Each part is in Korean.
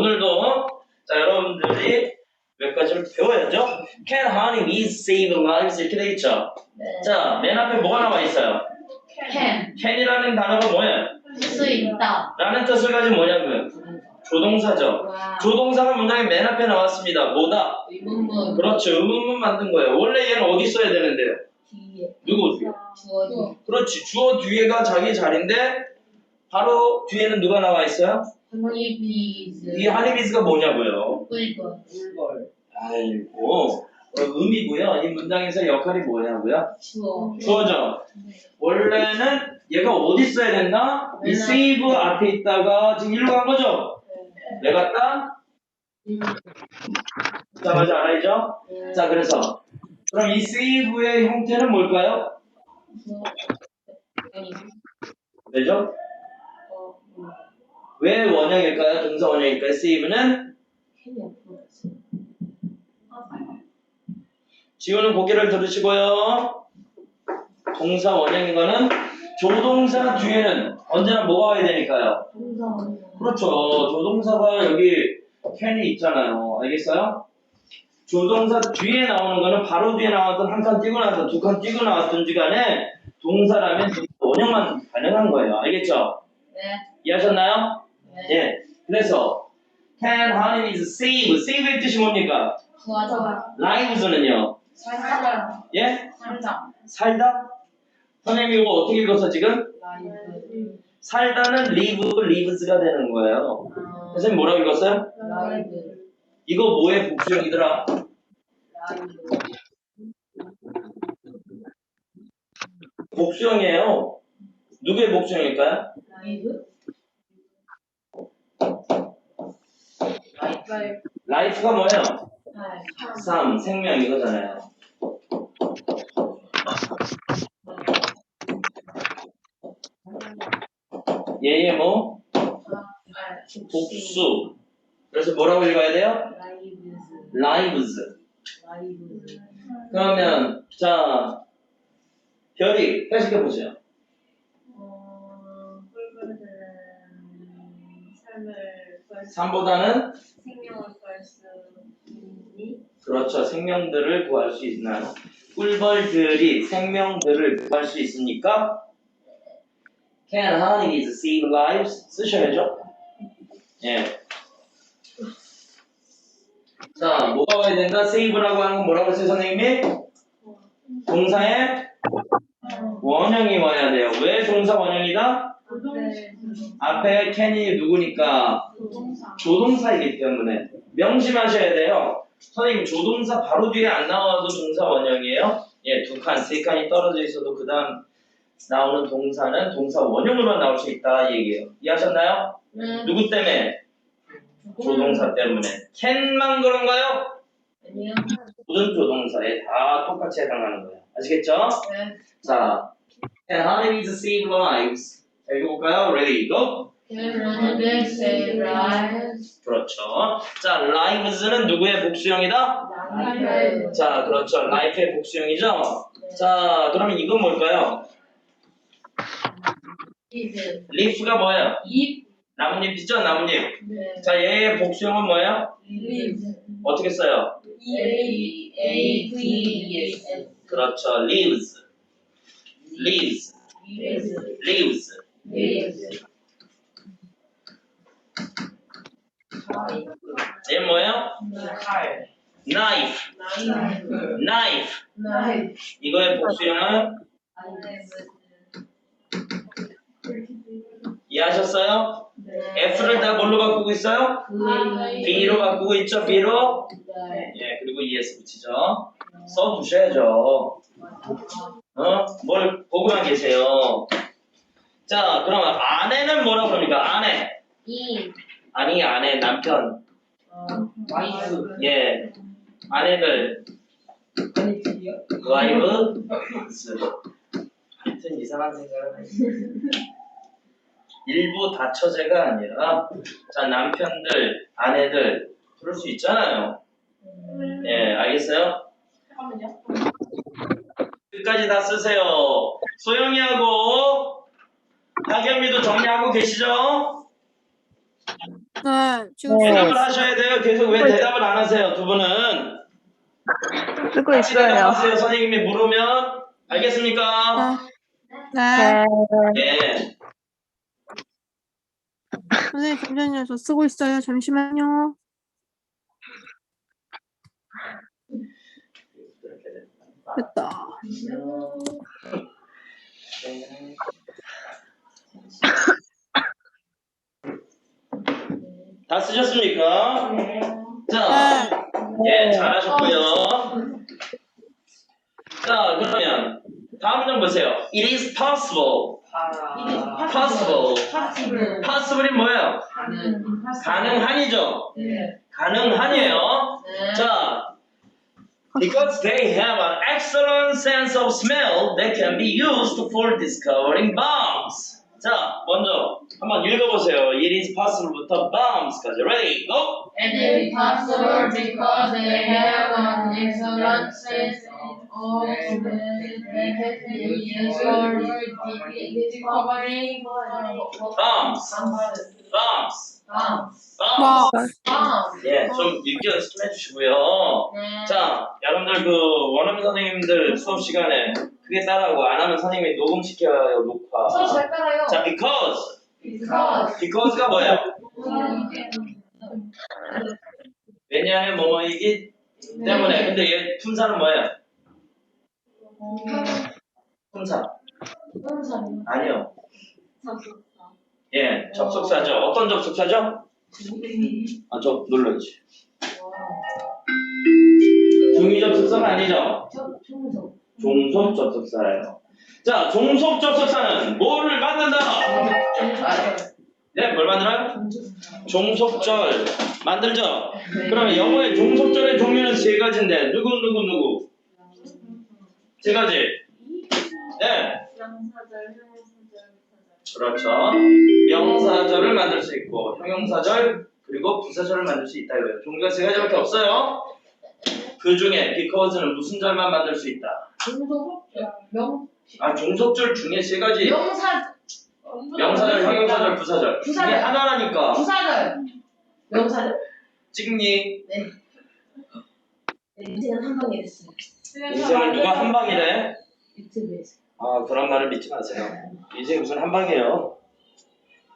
오늘도 자 여러분들이 몇 가지를 배워야죠. Can honey bees save lives 이렇게 돼 있죠. 네. 자맨 앞에 뭐가 나와 있어요? can can이라는 단어가 뭐예요? 쓸수 있다. 라는 뜻을 가진 뭐냐고요? 조동사죠. 와. 조동사가 문장의 맨 앞에 나왔습니다. 뭐다? 의문문 그렇죠. 의문문 만든 거예요. 원래 얘는 어디 써야 되는데요? 뒤에 누구 뒤에? 주어지. 그렇지. 주어 뒤에가 자기 자리인데 바로 뒤에는 누가 나와 있어요? 이 하니비즈가 뭐냐고요? 꿀벌. 아이고 어, 의미고요. 이 문장에서 역할이 뭐냐고요? 주어. 주어죠. 원래는 얘가 어디 써야 된다? 이맨 앞. save 앞에 있다가 지금 일로 간 거죠? 왜 갔다? 자, 맞아 알아야죠? 자, 그래서 그럼 이 save의 형태는 뭘까요? 왜죠? 왜 원형일까요? 동사 원형일까요? save는 지우는 고개를 들으시고요. 동사 원형인 거는 조동사 뒤에는 언제나 뭐가 와야 되니까요? 그렇죠. 조동사가 여기 can이 있잖아요. 알겠어요? 조동사 뒤에 나오는 거는 바로 뒤에 나왔던 한 칸 띄고 나왔던 두 칸 띄고 나왔던지 간에 동사라면 원형만 가능한 거예요. 알겠죠? 네. 이해하셨나요? 네. 예. 그래서 can honey is save. save의 뜻이 뭡니까? 구하자. lives는요. 살자. 예? 살자. 살다? 선생님 이거 어떻게 읽어서 지금? 라이브. 살다는 live, lives가 되는 거예요. 아, 선생님 뭐라고 읽었어요? 라이브. 이거 뭐의 복수형이더라? 복수형이에요. 누구의 복수형일까요? 라이브. Life가 뭐예요? 팔. 삶, 생명 이거잖아요. 얘의 뭐? 팔. 복수. 그래서 뭐라고 읽어야 돼요? 라이브즈. lives. 그러면 자 별이 해석해 보세요. 삶을 구할 수, 3보다는 생명을 구할 수 있니? 그렇죠. 생명들을 구할 수 있나요? 꿀벌들이 생명들을 구할 수 있으니까 can honey save lives 쓰셔야죠. 예. 자, 뭐가 와야 된다? save라고 하는 건 뭐라고 했어요, 선생님이? 동사의 원형이 와야 돼요. 왜 동사 원형이다? 네. 앞에 can이 누구니까 조동사. 조동사이기 때문에 명심하셔야 돼요. 선생님 조동사 바로 뒤에 안 나와도 동사 원형이에요. 예, 두 칸, 세 칸이 떨어져 있어도 그 다음 나오는 동사는 동사 원형으로만 나올 수 있다 이 얘기예요. 이해하셨나요? 네. 누구 때문에? 조동사 때문에. can만 그런가요? 아니요. 모든 조동사에 다 똑같이 해당하는 거예요. 아시겠죠? 네. 자, can honey save lives. 자, 읽어볼까요? Ready, go. 그렇죠. 자, lives는 누구의 복수형이다? 자, 그렇죠. life의 복수형이죠. 자, 그러면 이건 뭘까요? leaf가 뭐예요? 잎. 나뭇잎이죠, 나뭇잎. 네. 자, 얘의 복수형은 뭐예요? 어떻게 써요? 그렇죠, leaves. leaves. leaves. 얘 뭐예요? 칼. knife. knife. 이거의 복수형은 이해하셨어요? 네. F를 다 뭘로 바꾸고 있어요? B로 바꾸고 있죠, B로. 네. 예, 그리고 ES 붙이죠. 써 두셔야죠. 어? 뭘 보고만 계세요. 자, 그러면 아내는 뭐라 그럽니까? 아내. 이. 아니, 아내, 남편. 와이프. 예. 아내들. 와이브. 하여튼 이상한 생각을 하네. 일부 다처제가 아니라, 자, 남편들, 아내들, 그럴 수 있잖아요. 예, 알겠어요? 잠깐만요. 끝까지 다 쓰세요. 소영이하고 하겸이도 정리하고 계시죠? 네, 지금 대답을 하셔야 돼요. 계속 왜 대답을 안 하세요? 두 분은 쓰고 같이 있어요. 대답하세요. 선생님이 물으면 알겠습니까? 네. 네. 선생님 잠시만요. 저 쓰고 있어요. 잠시만요. 됐다. 쓰셨습니까? 자, 네. 예, 잘하셨고요. 자, 그러면 다음 좀 보세요. It is possible. 아. possible. 파티브. possible이 뭐예요? 가능한이죠. 네. 가능한이에요. 네. 자, because they have an excellent sense of smell that can be used for discovering bombs. 자, 먼저 한번 읽어보세요. It is possible부터 bombs까지. Ready, go! It is possible because they have an excellent sense of that can be used for discovering bombs, bombs, bombs. 와, 예, 좀 읽기 연습 좀 해주시고요. 네. 자, 여러분들 그 원어민 선생님들 수업 시간에 크게 따라하고 안 하면 선생님이 녹음시켜요, 녹화. 저잘 따라요. 자, because. Because. because가 뭐예요? 왜냐하면 뭐뭐이기 때문에. 근데 얘 품사는 뭐예요? 품사. 아니요. 예, 접속사죠. 어떤 접속사죠? 아, 저 눌러야지. 중위 접속사가 아니죠? 종속 접속사예요. 자, 종속 접속사는 뭐를 만든다? 네, 뭘 만들어요? 종속절 만들죠? 그러면 영어의 종속절의 종류는 세 가지인데 누구 누구 누구? 세 가지. 네. 그렇죠. 명사절을 만들 수 있고 형용사절 그리고 부사절을 만들 수 있다 이거예요. 종류가 세 가지밖에 없어요. 그 중에 because는 무슨 절만 만들 수 있다? 명 아, 종속절 중에 세 가지. 명사 명사절, 형용사절, 부사절. 부사절. 하나라니까. 부사절. 명사절. 찍니? 인생은 한 방에 됐어요. 인생은 누가 한 방이래? 유튜브에서. 아 그런 말을 믿지 마세요. 인생이 무슨 한 방이에요.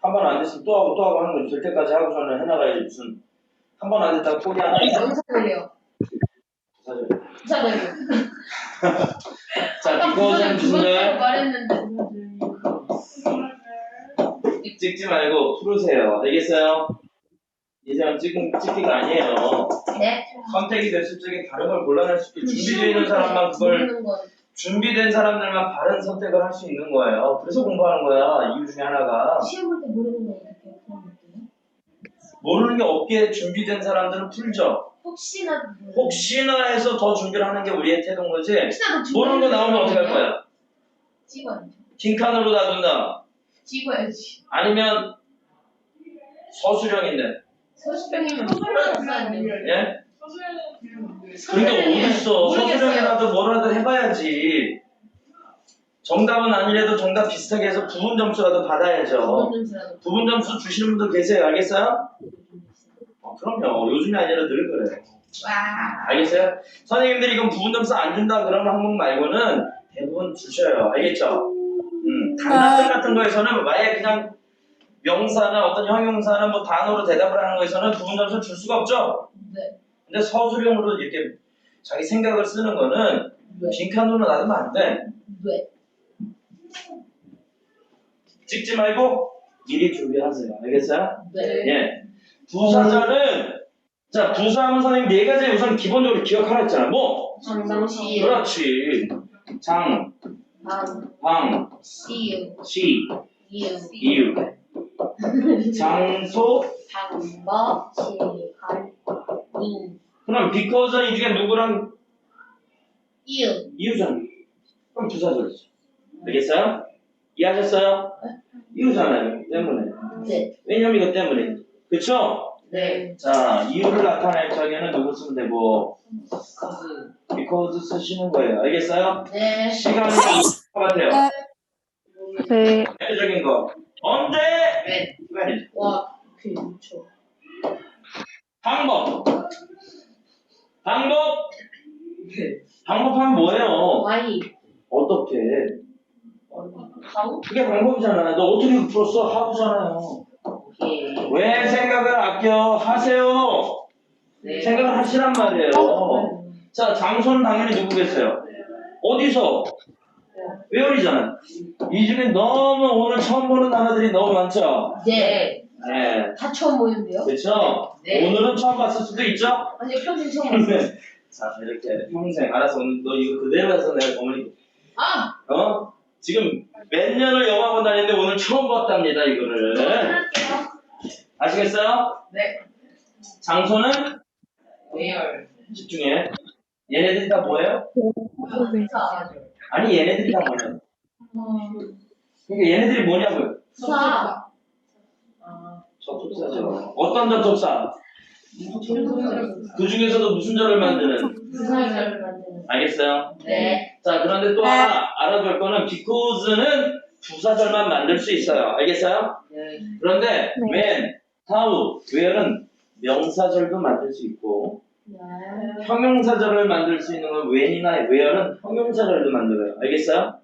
한 번 안 됐으면 또 하고 또 하고 하는 거지. 될 때까지 하고서는 해나가야지 무슨 한 번 안 됐다고 포기하나. 명사절이요. 사실. 부사절이요. 자, 두 번째로 무슨데 말했는데. 찍지 말고 풀으세요. 알겠어요? 인생은 찍, 찍기가 아니에요. 네. 선택이 됐을 적에 다른 걸 골라낼 수 있고 준비되어 있는 사람만 그걸 준비된 사람들만 바른 선택을 할 수 있는 거예요. 그래서 공부하는 거야. 이유 중에 하나가 시험 볼 때 모르는 건 이렇게. 모르는 게 없기에 준비된 사람들은 풀죠. 혹시나 혹시나 해서 더 준비를 하는 게 우리의 태도인 거지. 혹시나 더 모르는 거 나오면 어떻게 할 거야? 찍어야죠. 빈칸으로 놔둔다. 찍어야지. 아니면 서술형인데. 서수병이면 모르는 예? 그러니까 어딨어. 서술형이라도 뭐라도 해봐야지. 정답은 아니래도 정답 비슷하게 해서 부분 점수라도 받아야죠. 부분 점수 주시는 분들 계세요. 알겠어요? 어, 그럼요. 요즘이 아니라 늘 그래요. 와. 알겠어요? 선생님들이 이건 부분 점수 안 준다 그런 항목 말고는 대부분 주셔요. 알겠죠? 음, 단답 같은 거에서는 아예 그냥 명사나 어떤 형용사나 뭐 단어로 대답을 하는 거에서는 부분 점수 줄 수가 없죠? 네. 근데 서술형으로 이렇게 자기 생각을 쓰는 거는 네. 빈칸으로 놔두면 안 돼. 네. 찍지 말고 미리 준비하세요. 알겠어요? 네. 예. 부사절은 자 부사하면 선생님 네 가지 우선 기본적으로 기억하라 했잖아. 뭐? 정상시. 그렇지. 장, 방. 방, 시유. 시, 이유. 이유. 장소. 방법. 시갈. 인. 그럼 because 이 중에 누구랑 이유. 이유잖아. 그럼 부사절이죠. 알겠어요? 이해하셨어요? 이유잖아요. 때문에. 네. 왜냐면 이거 때문에. 그쵸? 네. 자, 이유를 나타낼 자기는 누구 쓰면 되고, because 쓰시는 거예요. 알겠어요? 네. 시간이 똑같아요. 네. 네. 네. 대표적인 거. 언제? 네. 왜? 와, 그게 6초. 방법. 방법. 네. 방법하면 뭐예요? Y. 어떻게? 어, 그 방법? 그게 방법이잖아요. 너 어떻게 풀었어? 하고잖아요. 왜 생각을 아껴? 하세요. 네. 생각을 하시란 말이에요. 자, 장소는 당연히 누구겠어요? 어디서? 외월이잖아요. 이 중에 너무 오늘 처음 보는 단어들이 너무 많죠? 네. 네. 다 처음 보는데요? 그렇죠? 네. 오늘은 처음 봤을 수도 있죠? 아니 평생 처음 봤어요. 자, 이렇게 평생 알아서 오늘 너 이거 그대로 해서 내가 어머니 아! 어? 지금 몇 년을 영화관 다니는데 오늘 처음 봤답니다, 이거를. 아시겠어요? 네. 장소는 외열. 집중해. 얘네들이 다 뭐예요? 사. 아니, 얘네들이 다 뭐예요? 그러니까 얘네들이 뭐냐고요? 사. 접속사죠. 어떤 접속사? 그 중에서도 무슨 절을 만드는? 부사절 만드는. 알겠어요? 네. 자, 그런데 또 하나 알아둘 거는 because는 부사절만 만들 수 있어요. 알겠어요? 네. 그런데 when, how, where는 명사절도 만들 수 있고 네. 형용사절을 만들 수 있는 건 when이나 where는 형용사절도 만들어요. 알겠어요?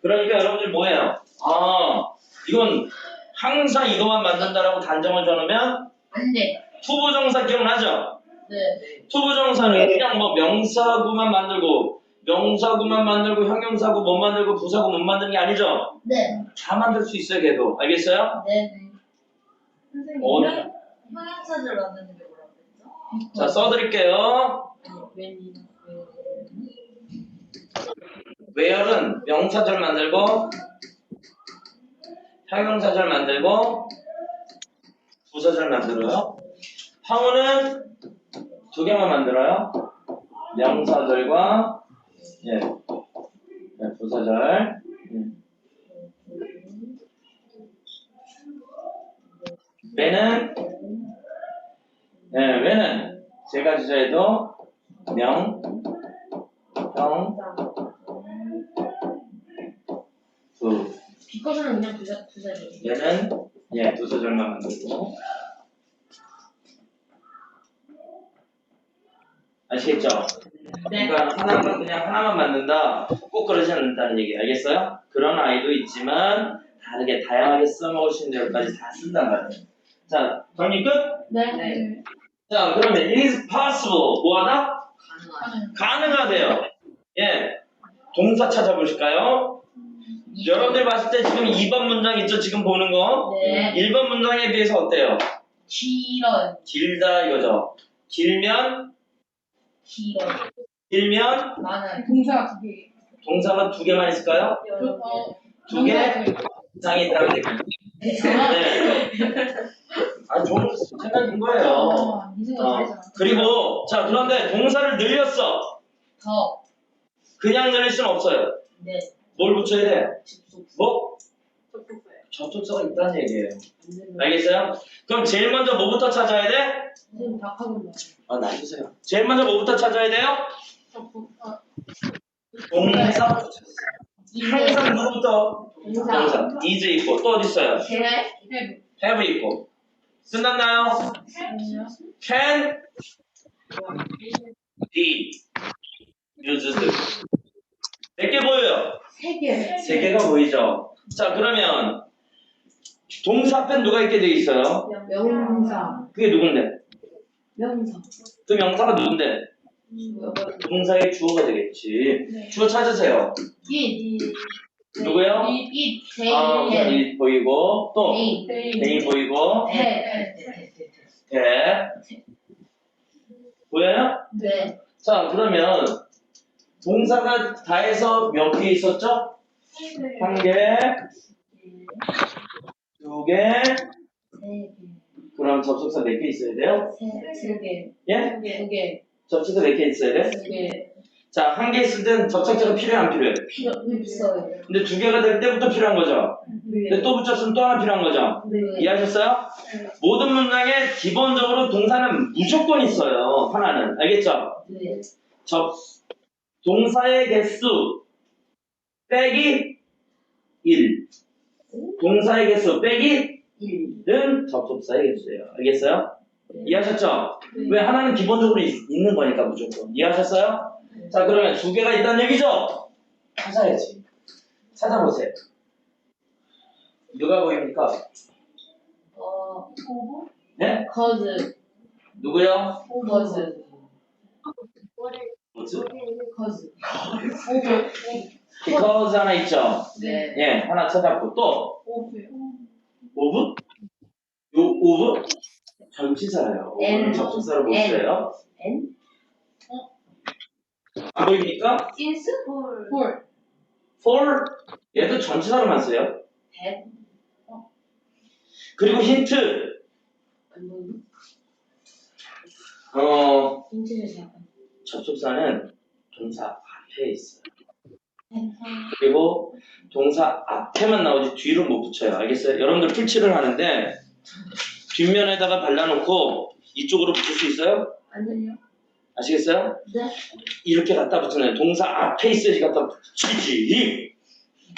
그러니까 여러분들 뭐예요? 아, 이건 항상 이것만 만든다라고 단정을 줘놓으면 안 돼. 투부정사 기억나죠? 네. 투부정사는 그냥 뭐 명사구만 만들고 명사구만 만들고 형용사구 못 만들고 부사구 못 만드는 게 아니죠? 네. 다 만들 수 있어요, 걔도. 알겠어요? 네. 선생님, 어. 형- 형용사절 만드는 게 뭐라고 그랬죠? 자, 써드릴게요. 웬이. where는 명사절 만들고 형용사절 만들고 부사절 만들어요. how는 두 개만 만들어요. 명사절과 예, 예, 부사절. 음. When은 예, when은 세 가지 절에도 명, 형, 부. 비커서는 그냥 부사 부사절. 얘는 예, 두 소절만 만들고 아시겠죠? 네. 그러니까 하나만 그냥 하나만 만든다 꼭 그러지 않는다는 얘기 알겠어요? 그런 아이도 있지만 다르게 다양하게 써먹을 수 있는 여기까지 다 쓴단 말이에요 자 정리 끝? 네. 네. 자 그러면 is possible 뭐하다? 가능하대요 예 동사 찾아보실까요? 여러분들 봤을 때 지금 2번 문장 있죠? 지금 보는 거 네. 1번 문장에 비해서 어때요? 길어. 길다 이거죠. 길면 길어. 길면 많아요. 동사 두 개. 동사가 두 개만 있을까요? 두개 이상이 있다면 되겠네. 네. 아 좋은 생각인 거예요. 어, 어. 잘했잖아. 그리고 자 그런데 동사를 늘렸어. 더. 그냥 늘릴 수는 없어요. 네. 뭘 붙여야 돼? 접속. 뭐? 접속사가 있다는 얘기예요. 알겠어요? 그럼 제일 먼저 뭐부터 찾아야 돼? 선생님 아 놔주세요. 제일 먼저 뭐부터 찾아야 돼요? 동사. 항상 누구부터? 동사. 동사. is 있고 또 어디 있어요? 네. have 있고 끝났나요? can be used 몇개 보여요? 세 개. 세 개가 보이죠? 자 그러면 동사 앞엔 누가 있게 돼 있어요? 명사. 그게 누군데? 명사. 그 명사가 누군데? 동사의 주어가 되겠지 주어 찾으세요 이. 누구요? 이. 아 우선 이 보이고 또 이. 대이 보이고 네. 대 보여요? 네. 자 그러면 동사가 다 해서 몇 개 있었죠? 한 개, 두 개, 세 개. 그럼 접속사 몇 개 있어야 돼요? 세. 세 개. 예? 두 개. 접속사 몇 개 있어야 돼? 자, 한 개 있을 땐 접속사가 필요해, 안 필요해? 필요 없어요. 근데 두 개가 될 때부터 필요한 거죠? 근데 또 붙였으면 또 하나 필요한 거죠? 네. 이해하셨어요? 모든 문장에 기본적으로 동사는 무조건 있어요, 하나는. 알겠죠? 네. 접, 동사의 개수 빼기 1. 동사의 개수 빼기 일. 1은 접속사의 개수예요. 알겠어요? 이해하셨죠? 왜 하나는 기본적으로 있, 는 거니까 무조건. 이해하셨어요? 자, 그러면 두 개가 있다는 얘기죠? 찾아야지. 찾아보세요. 누가 보입니까? 어, 네? cause, 누구요? cause, 뭐지? cause. because 하나 있죠? 네. 예, 하나 찾았고 또 오브요. 오브? 요 오브? 전치사예요. 오브는. 접속사로. 써요. N? 안 보입니까? since, for, for 얘도 전치사로만 써요. that, 그리고 힌트 어 힌트를 잠깐. 접속사는 동사 앞에 있어요. 그리고 동사 앞에만 나오지 뒤로 못 붙여요. 알겠어요? 여러분들 풀칠을 하는데 뒷면에다가 발라놓고 이쪽으로 붙일 수 있어요? 아니요. 아시겠어요? 네. 이렇게 갖다 붙이는 동사 앞에 있어야지 갖다 붙이지.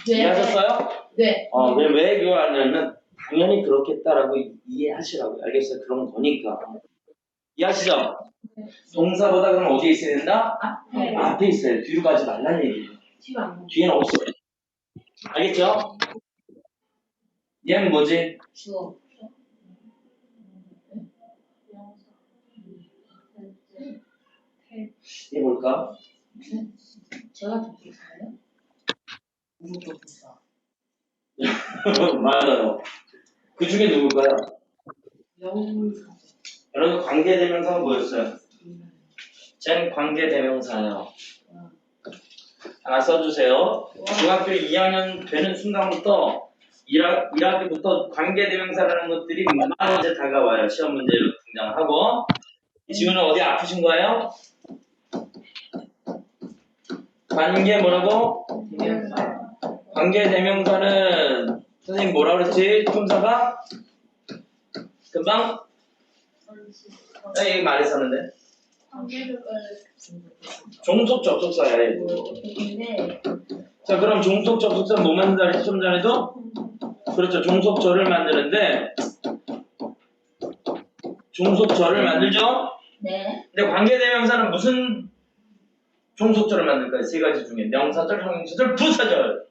이해하셨어요? 네. 어, 왜, 왜 그거 하냐면 당연히 그렇겠다라고 이- 이해하시라고요. 알겠어요? 그런 거니까. 이해하시죠? 동사보다 그럼 어디에 있어야 된다? 네. 앞에 있어요. 뒤로 가지 말라는 얘기예요. 뒤에는 없어요. 알겠죠? 얘는 뭐지? 주어. 얘 뭘까? 제가 접속사요? 무슨 접속사? 맞아요. 그 중에 누굴까요? 명사. 여러분 관계대명사가 뭐였어요? 쟤는 관계대명사예요. 하나 써주세요. 중학교 2학년 되는 순간부터 1학, 1학기부터 관계대명사라는 것들이 막 이제 다가와요. 시험 문제로 등장하고. 지금은 어디 아프신 거예요? 관계 뭐라고? 대명사. 관계 대명사는 선생님 뭐라 그랬지? 품사가? 금방? 나 얘기 말했었는데. 종속 접속사야 얘. 근데 자 그럼 종속 접속사 뭐 만든다 좀 전에도? 그렇죠 종속절을 만드는데 종속절을 만들죠? 네. 근데 관계대명사는 무슨 종속절을 만들까요? 세 가지 중에 명사절, 형용사절, 부사절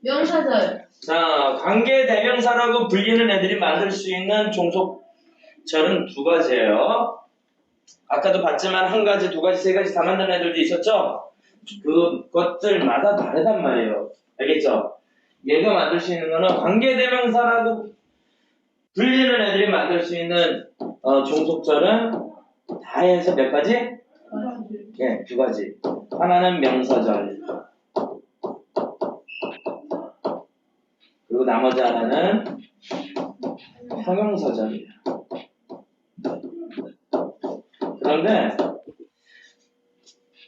명사절. 자 관계 대명사라고 불리는 애들이 만들 수 있는 종속절은 두 가지예요 아까도 봤지만 한 가지, 두 가지, 세 가지 다 만드는 애들도 있었죠? 그것들마다 다르단 말이에요. 알겠죠? 얘가 만들 수 있는 거는 관계 대명사라고 불리는 애들이 만들 수 있는 어, 종속절은 다 해서 몇 가지? 예, 두 가지. 하나는 명사절. 그리고 나머지 하나는 형용사절이에요. 그런데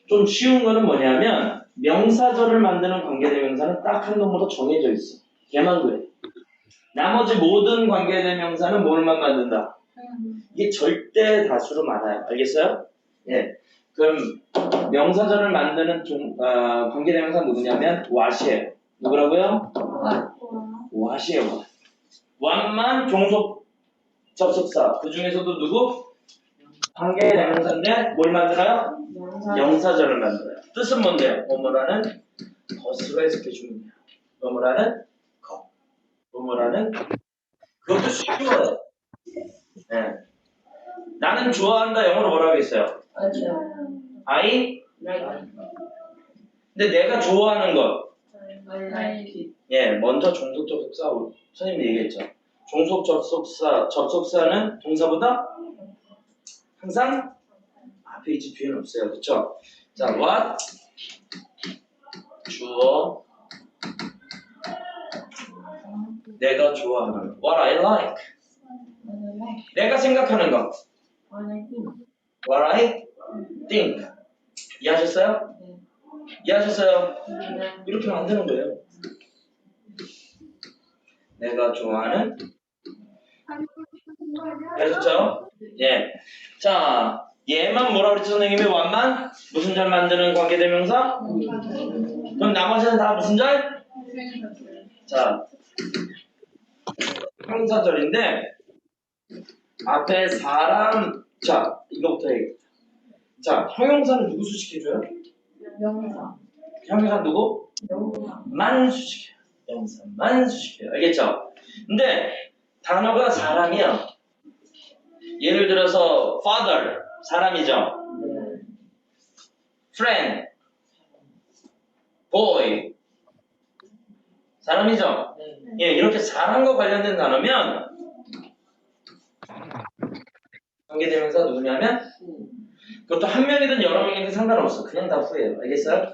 좀 쉬운 거는 뭐냐면 명사절을 만드는 관계대명사는 딱 한 놈으로 정해져 있어. 걔만 그래. 나머지 모든 관계대명사는 뭘만 만든다? 이게 절대 다수로 많아요. 알겠어요? 예. 그럼 명사절을 만드는 종, 어, 관계대명사 누구냐면 what이에요. 누구라고요? what이에요. what만 종속 접속사. 그 중에서도 누구? 관계대명사인데 뭘 만들어요? 명사. 명사절을 만들어요. 뜻은 뭔데요? 뭐뭐라는 것으로 해석해주면 돼요. 뭐뭐라는 것. 뭐뭐라는 그것도 쉬워요. 네. 나는 좋아한다 영어로 뭐라고 했어요? I? like. 근데 내가 좋아하는 것. like. 예, 먼저 종속 접속사 선생님이 얘기했죠. 종속 접속사 접속사는 동사보다 항상 앞에 있지 뒤에는 없어요. 그렇죠? 자, what 주어 내가 좋아하는 what I like 내가 생각하는 것 What I think. 이해하셨어요? 네. 이해하셨어요? 네. 이렇게 만드는 거예요. 내가 좋아하는 아셨죠? 예. 자, 얘만 뭐라 그랬지 선생님이 완만 무슨 절 만드는 관계대명사? 그럼 나머지는 다 무슨 절? 자, 형사절인데 앞에 사람 자 이거부터 얘기. 자, 형용사는 누구 수식해줘요? 명사. 형용사 누구? 명사. 만 수식해요. 명사만 수식해요. 알겠죠? 근데 단어가 사람이야. 예를 들어서 father 사람이죠. friend, boy 사람이죠. 예, 이렇게 사람과 관련된 단어면 관계대명사 누구냐면 그것도 한 명이든 여러 명이든 상관없어. 그냥 다 후예요. 알겠어요?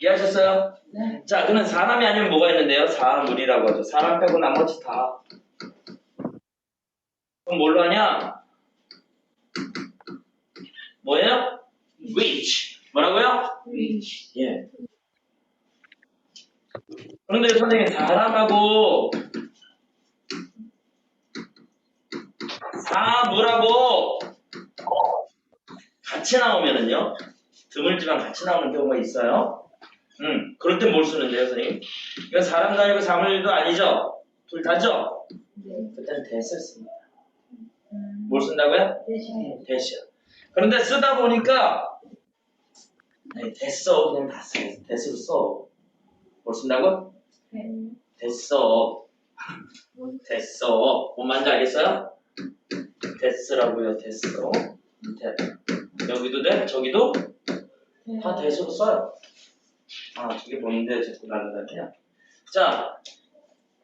이해하셨어요? 네. 자, 그는 사람이 아니면 뭐가 있는데요? 사물이라고 하죠. 사람 빼고 나머지 다. 그럼 뭘로 하냐? 뭐예요? which. 뭐라고요? which. 예. 그런데 선생님 사람하고 사물하고 같이 나오면은요 드물지만 같이 나오는 경우가 있어요. 음, 그럴 땐 뭘 쓰는데요, 선생님? 이건 사람도 아니고 사물도 아니죠? 둘 다죠? 네. 그때는 대시를 씁니다. 뭘 쓴다고요? 대신. 대시야. 그런데 쓰다 보니까 아니, 됐어 그냥 다 써. 대시로 써. 뭘 쓴다고? 됐어. 됐어. 뭔 말인지 알겠어요? 됐으라고요, 됐어. 밑에. 여기도 돼? 저기도? 다 대시로 써요. 아, 저게 뭔데 자꾸 날라다니냐? 자,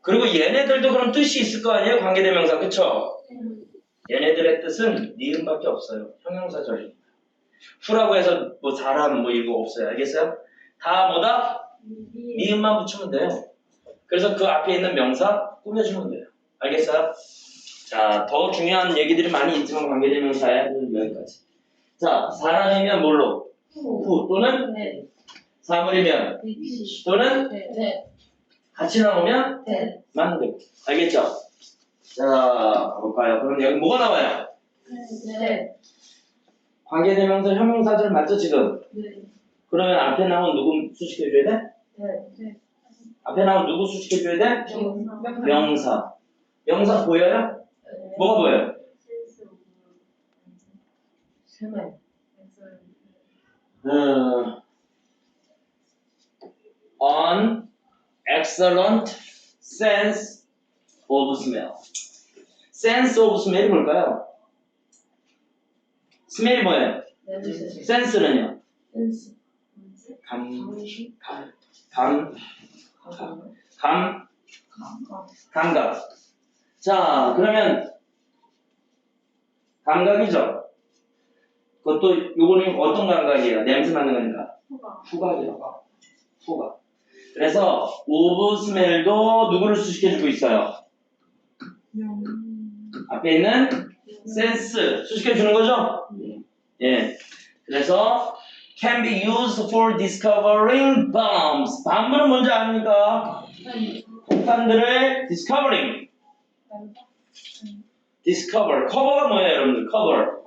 그리고 얘네들도 그럼 뜻이 있을 거 아니에요? 관계대명사, 그쵸? 얘네들의 뜻은 니은밖에 없어요. 형용사절입니다. 후라고 해서 뭐 사람 뭐 이거 없어요. 알겠어요? 다 뭐다? 니은만 붙이면 돼요. 그래서 그 앞에 있는 명사 꾸며주면 돼요. 알겠어요? 자, 더 중요한 얘기들이 많이 있지만 관계대명사에 여기까지. 자, 사람이면 뭘로? 후 또는 네. 사물이면. 또는 네. 네. 같이 나오면 네. 만들고. 알겠죠? 자, 가볼까요? 그럼 여기 뭐가 나와요? 네. 관계대명사 형용사절 맞죠 지금? 네. 그러면 앞에 나온 누구 수식해줘야 돼? 네. 앞에 나온 누구 수식해줘야 돼? 명사. 명사. 명사 보여요? 뭐가 보여요? 세매. 음, on excellent sense of smell. sense of smell이 뭘까요? smell이 뭐예요? sense는요? 센스. 감, 감, 감, 감, 감각. 자, 그러면 감각이죠. 그것도 요거는 어떤 감각이에요? 냄새 맡는 거니까. 후각이라고. 후각. 그래서 오브 스멜도 누구를 수식해주고 있어요? 앞에 있는 센스 수식해주는 거죠? 예. 그래서 can be used for discovering bombs. bomb는 뭔지 아닙니까? 폭탄들을 discovering. discover. cover가 뭐예요, 여러분들? cover.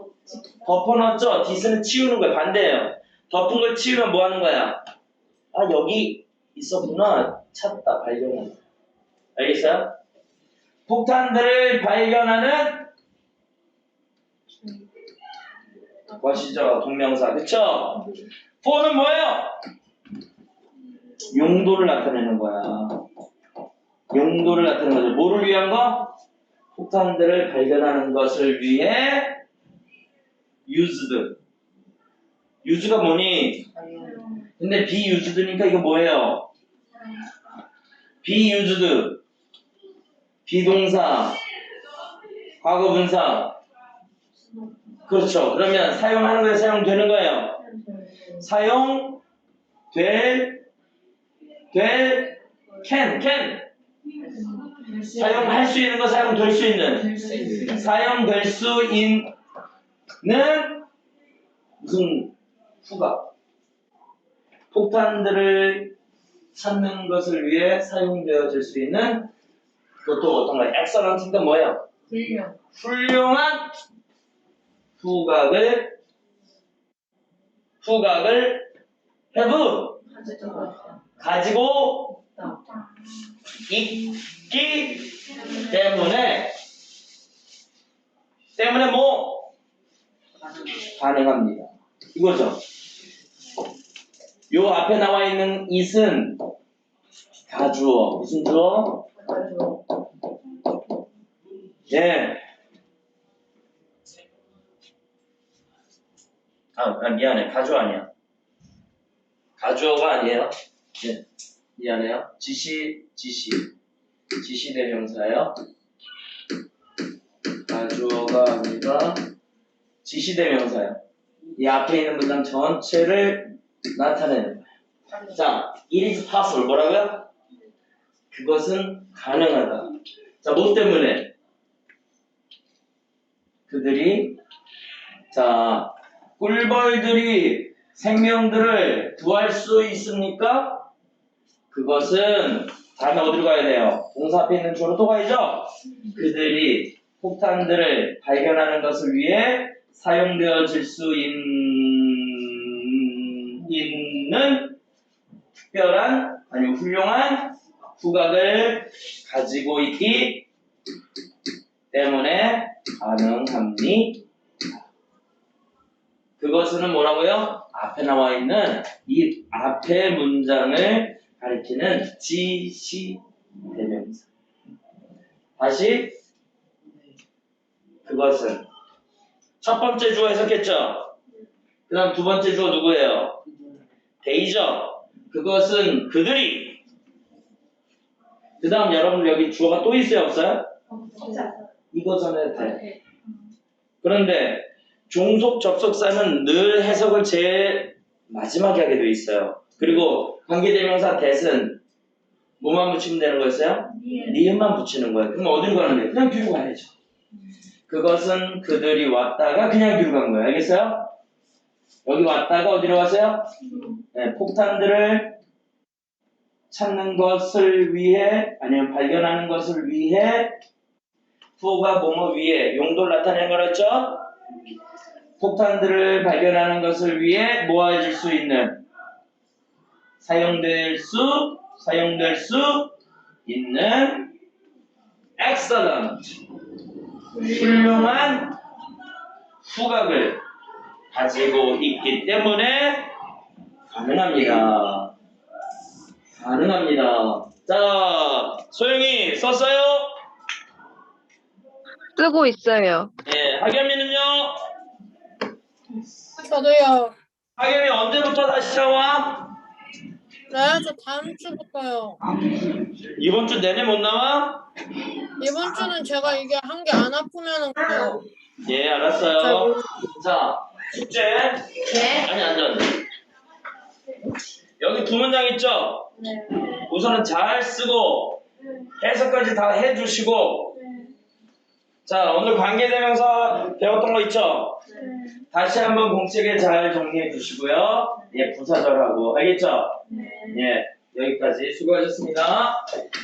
덮어놨죠? dis는 치우는 거예요. 반대예요. 덮은 걸 치우면 뭐 하는 거야? 아, 여기 있었구나. 찾다, 발견한다. 알겠어요? 폭탄들을 발견하는 것이죠. 동명사. 그쵸? for는 뭐예요? 용도를 나타내는 거야. 용도를 나타내는 거죠. 뭐를 위한 거? 폭탄들을 발견하는 것을 위해 used. use가 뭐니? 근데 be used니까 이거 뭐예요? be used. 비동사. 과거 분사. 그렇죠. 그러면 사용하는 거에 사용되는 거예요. 사용 될, 될, can, can. 사용할 수 있는 거 사용될 수 있는. 사용될 수 있는 무슨 후각. 폭탄들을 찾는 것을 위해 사용되어질 수 있는 그것도 어떤 거예요? excellent인데 뭐예요? 훌륭. 훌륭한 후각을 후각을 have 가지고 있기 때문에 때문에 뭐 가능합니다. 이거죠. 요 앞에 나와 있는 it은 가주어. 무슨 주어? 예. 아, 아, 미안해. 가주어 아니야. 가주어가 아니에요. 예. 미안해요. 지시, 지시. 지시 대명사예요. 가주어가 아니라 지시 대명사예요. 이 앞에 있는 문장 전체를 나타내는 거예요. 자, it is possible. 뭐라고요? 그것은 가능하다. 자, 뭐 때문에? 그들이 자, 꿀벌들이 생명들을 구할 수 있습니까? 그것은 다음에 어디로 가야 돼요? 동사 앞에 있는 주어로 또 가야죠? 그들이 폭탄들을 발견하는 것을 위해 사용되어질 수 있, 있는 특별한 아니면 훌륭한 후각을 가지고 있기 때문에 가능합니다. 그것은 뭐라고요? 앞에 나와 있는 이 앞에 문장을 가리키는 지시 대명사. 다시 그것은 첫 번째 주어 해석했죠? 그 다음 두 번째 주어 누구예요? 데이죠? 그것은 그들이 그 다음 여러분 여기 주어가 또 있어요 없어요? 이거 전에 돼. 그런데 종속 접속사는 늘 해석을 제일 마지막에 하게 돼 있어요. 그리고 관계대명사 대은 뭐만 붙이면 되는 거였어요? 니은만 붙이는 거예요. 그럼 어디로 가는데? 그냥 뒤로 가야죠. 그것은 그들이 왔다가 그냥 뒤로 간 거예요. 알겠어요? 여기 왔다가 어디로 갔어요? 네, 폭탄들을 찾는 것을 위해 아니면 발견하는 것을 위해 후가 뭐뭐 위해 용도를 나타내는 거랬죠? 폭탄들을 발견하는 것을 위해 모아질 수 있는 사용될 수 사용될 수 있는 excellent 훌륭한 후각을 가지고 있기 때문에 가능합니다. 가능합니다. 자, 소영이 썼어요? 쓰고 있어요. 예, 하겸이는요? 저도요. 하겸이 언제부터 다시 나와? 네, 저 다음 주부터요. 이번 주 내내 못 나와? 이번 주는 제가 이게 한개안 아프면은 가요. 예, 잘 알았어요. 자, 숙제. 네. 아니, 앉아, 앉아. 여기 두 문장 있죠? 우선은 잘 쓰고, 해석까지 다 해주시고, 자, 오늘 관계대명사 배웠던 거 있죠? 다시 한번 공책에 잘 정리해 주시고요. 예, 부사절하고. 알겠죠? 예, 여기까지 수고하셨습니다.